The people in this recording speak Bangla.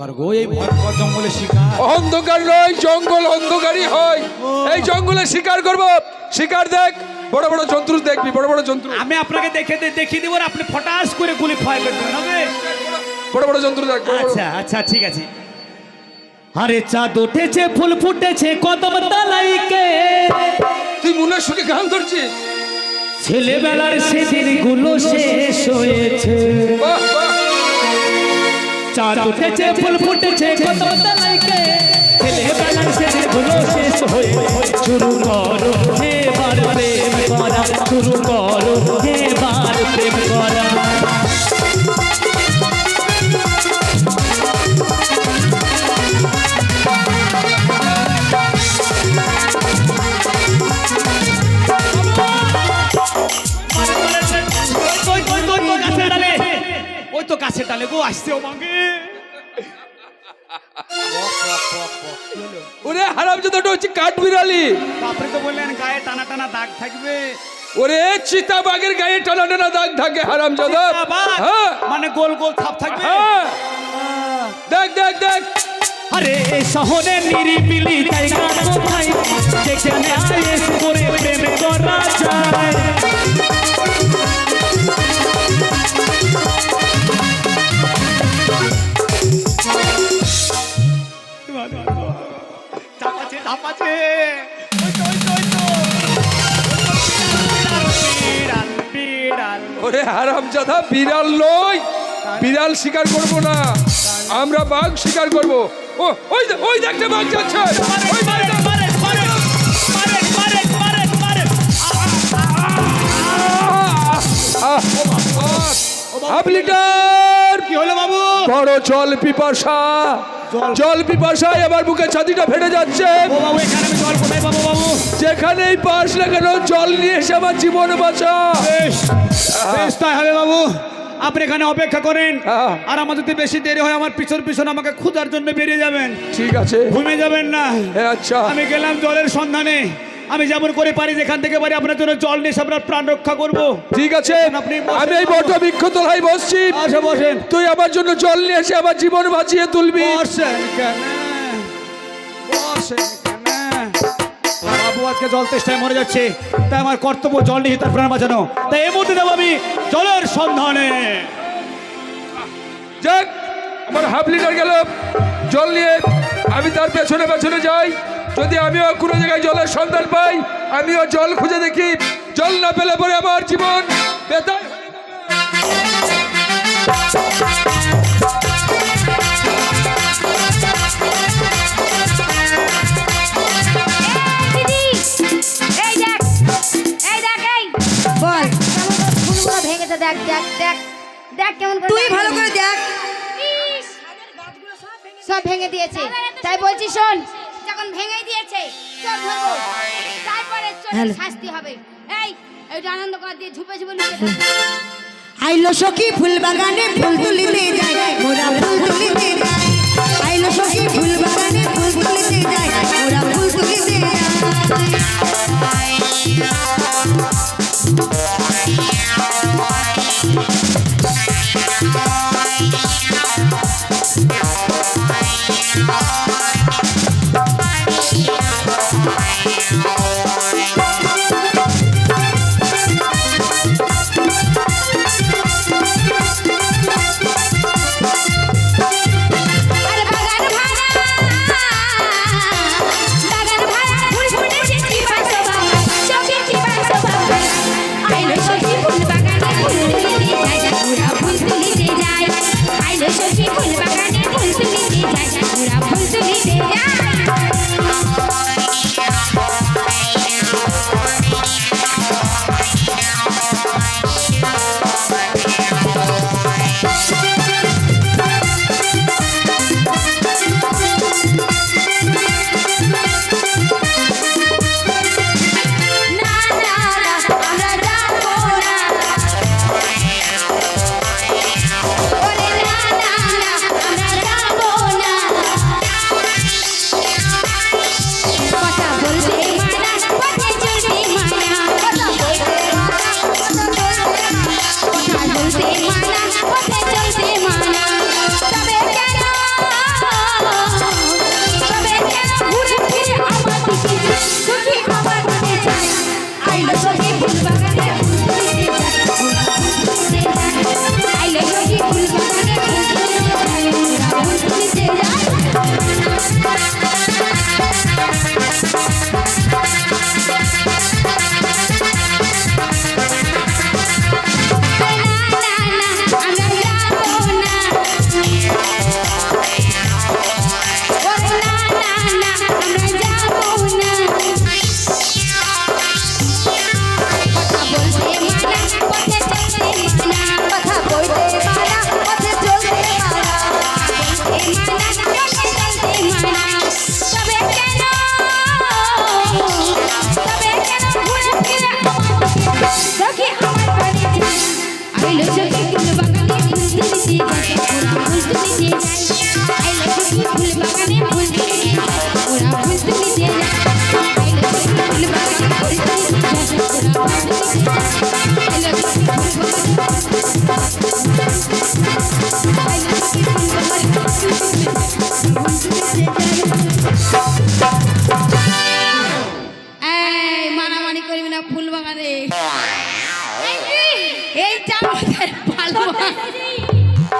অন্ধকার গো এই ভয়ঙ্কর জঙ্গলে শিকার। অন্ধকার নয় জঙ্গল অন্ধকারই হয়। এই জঙ্গলে শিকার করব। শিকার দেখ বড় বড় জন্তু দেখবি বড় বড় জন্তু। আমি আপনাকে দেখে দেখিয়ে দেবো আর আপনি ফটাস করে গুলি ফায়ার করে দেবেন হবে? বড় বড় জন্তু দেখ। আচ্ছা আচ্ছা ঠিক আছে। আরে চাঁদ উঠেছে ফুল ফুটেছে কদম তালাইকে তুই মনের সুখে গান ধরছিস? ছেলেবেলার সেদিনগুলো শেষ হয়েছে। বাহ, বাহ। চাঁদ উঠেছে, ফুল ফুটেছে কদম তালাইকে ছেলেবেলার সেদিন ভুলো শেষ হয়ে, শুরু করো হে বার প্রেম করা, শুরু করো হে বার প্রেম করা। ওই তো গাছের ডালে গো আসছে ও মাগে ওরে হারাম ওটা হচ্ছে কাঠ বিড়ালি আপনি তো বললেন গায়ে টানা টানা দাগ থাকবে। ওরে চিতা বাঘের গায়ে টানা টানা দাগ থাকে হারাম জাদা। বাবা, হ্যাঁ। মানে গোল গোল ছাপ থাকবে? হ্যাঁ। দেখ দেখ দেখ। আরে শহরে নিরিবিলি জায়গা কোথায় যেখানে আয়েস করা বিড়াল। ওরে হারাম জাদা বিড়াল নয় বিড়াল শিকার করব না আমরা বাঘ শিকার করব ওই ওই দেখতে বাঘ যাচ্ছে হাফ লিটার কি হলো বাবু বড় জল পিপাসা জল- পিপাসায় আমার বুকে ছাতিটা ফেটে যাচ্ছে। যেখানেই পাস না কেন জল নিয়ে এসে আমার জীবন বাঁচা। হবে বাবু। আপনি এখানে অপেক্ষা করেন। হ্যাঁ। আর আমার যদি বেশি দেরি হয় আমার পিছন পিছন আমাকে খোঁজার জন্য বেরিয়ে যাবেন। ঠিক আছে। ঘুমে যাবেন না। আচ্ছা। আমি গেলাম জলের সন্ধানে। আমি যেমন করে পারি যেখান থেকে পারি আপনার জন্য জল নিয়ে আপনার প্রাণ রক্ষা করব। ঠিক আছে আপনি আমি এই বট বৃক্ষ তলায় বসছি। আসে বসেন। তুই আমার জন্য জল নিয়ে এসে আমার জীবন বাঁচিয়ে তুলবি। বাবু আজকে জল তেষ্টায় মরে যাচ্ছে। তাই আমার কর্তব্য জল নিয়ে তার প্রাণ বাঁচানো। তাই এই মুহূর্তে দেবো আমি জলের সন্ধানে। যাক আমার হাফ লিটার গেল। জল নিয়ে আমি তার পেছনে পেছনে যাই। যদি আমিও কোনো জায়গায় জলের সন্ধান পাই আমিও জল খুঁজে দেখি। জল না পেলে পরে আমার জীবন বেতায় দেখ এই দেখ দেখ দেখ দেখ। দেখ কেমন করে তুই ভালো করে দেখ। সব ভেঙে দিয়েছে। তাই বলছি শোন যখন ভেঙে দিয়েছে ধরবো তারপরে চোরের শাস্তি হবে। এই এইটা আনন্দ কর দিয়ে ঝুপে ঝুপে লুকিয়ে আইলো সখী ফুল বাগানে ফুল তুলিতে যায়। মোরা ফুল